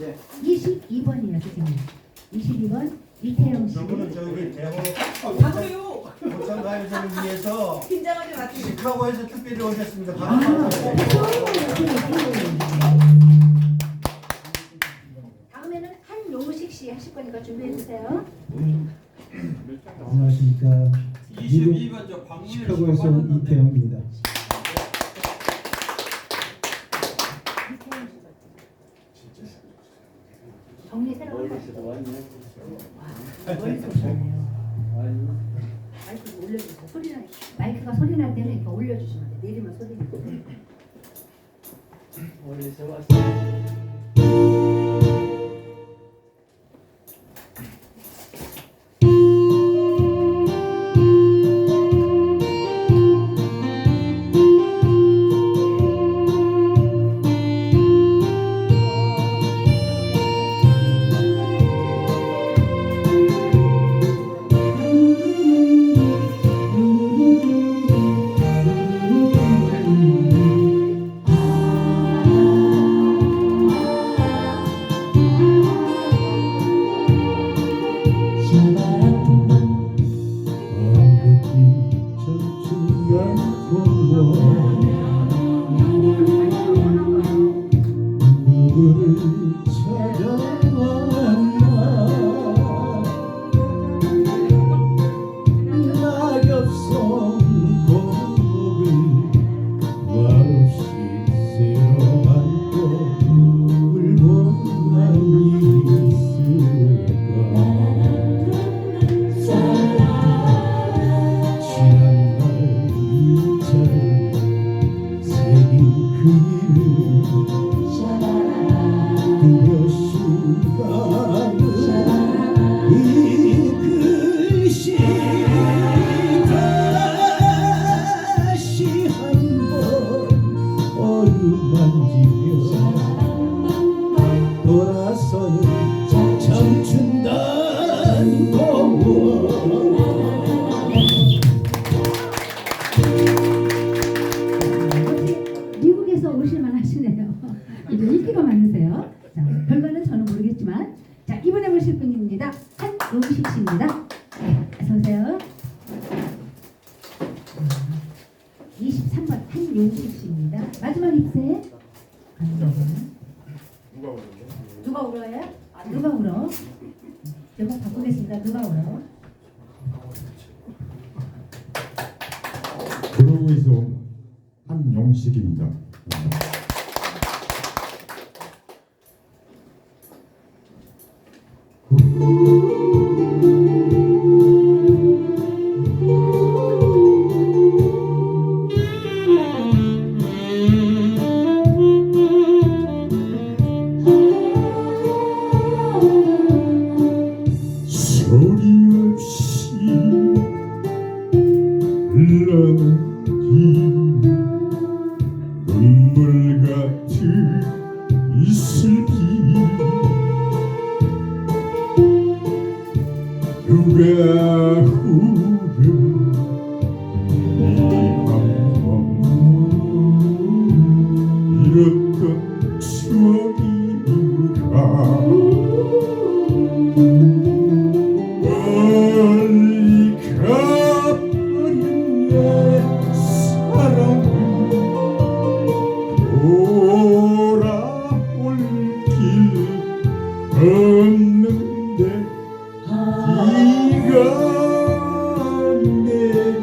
예. 22번이에요, 선생님. 22번 이태영 씨. 저분은 저기 대호 다 그래요. 고창 가요제를 위해서 긴장하지 마세요. 시카고에서 특별히 오셨습니다. 아, 반갑습니다. 다음에는 한용식 씨 하실 거니까 준비해 주세요. 안녕하십니까. 22번 저 박문일 시카고에서 온 이태영입니다. 이태영 씨. 정리 새로 한 번. 마이크 올려주세요. 소리 나, 마이크가 소리 날 때는 이렇게 올려주시면 돼. 내리면 소리. 황급히 미국에서 오실만 하시네요. 이제 인기가 많으세요. 자, 별거는 저는 모르겠지만, 자, 이번에 모실 분입니다. 한용식 씨입니다. 네, 어서오세요. 23번 한용식 씨입니다. 마지막 입세. 누가 울어요? 누가 울어요? 아, 누가 울어? 제가 바꾸겠습니다. 누가 울어? 온 한용식입니다. 소리 누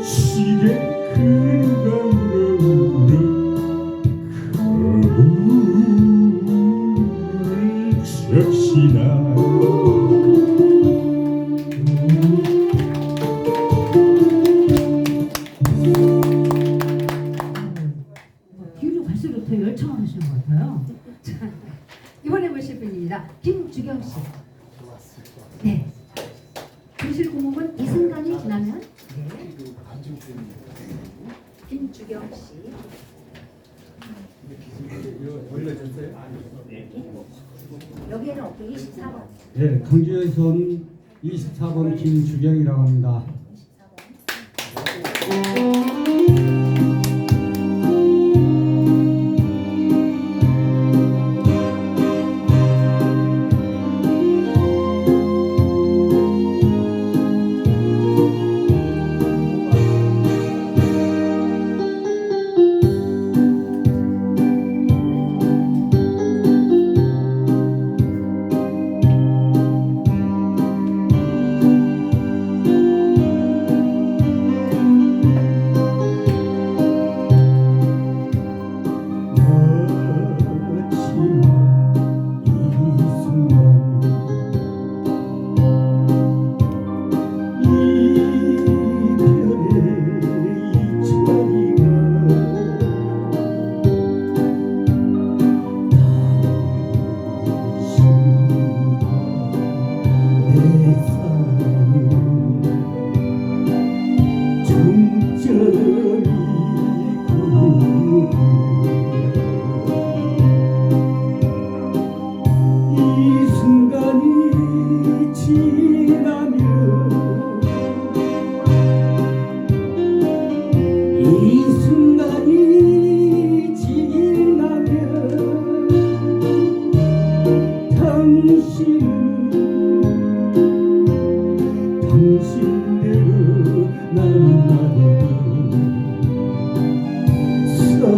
시계 울어 거울을 적시나 뭐 뒤로 갈수록 더 열창하시는 것 같아요. 자, 이번에 모실 분입니다. 김주경 씨. 네. 교실 공목은 이 순간이 지나면 네. 김주경 씨. 여기에는 없고 24번. 네, 강주에서 온 24번 김주경이라고 합니다.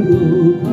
Lord.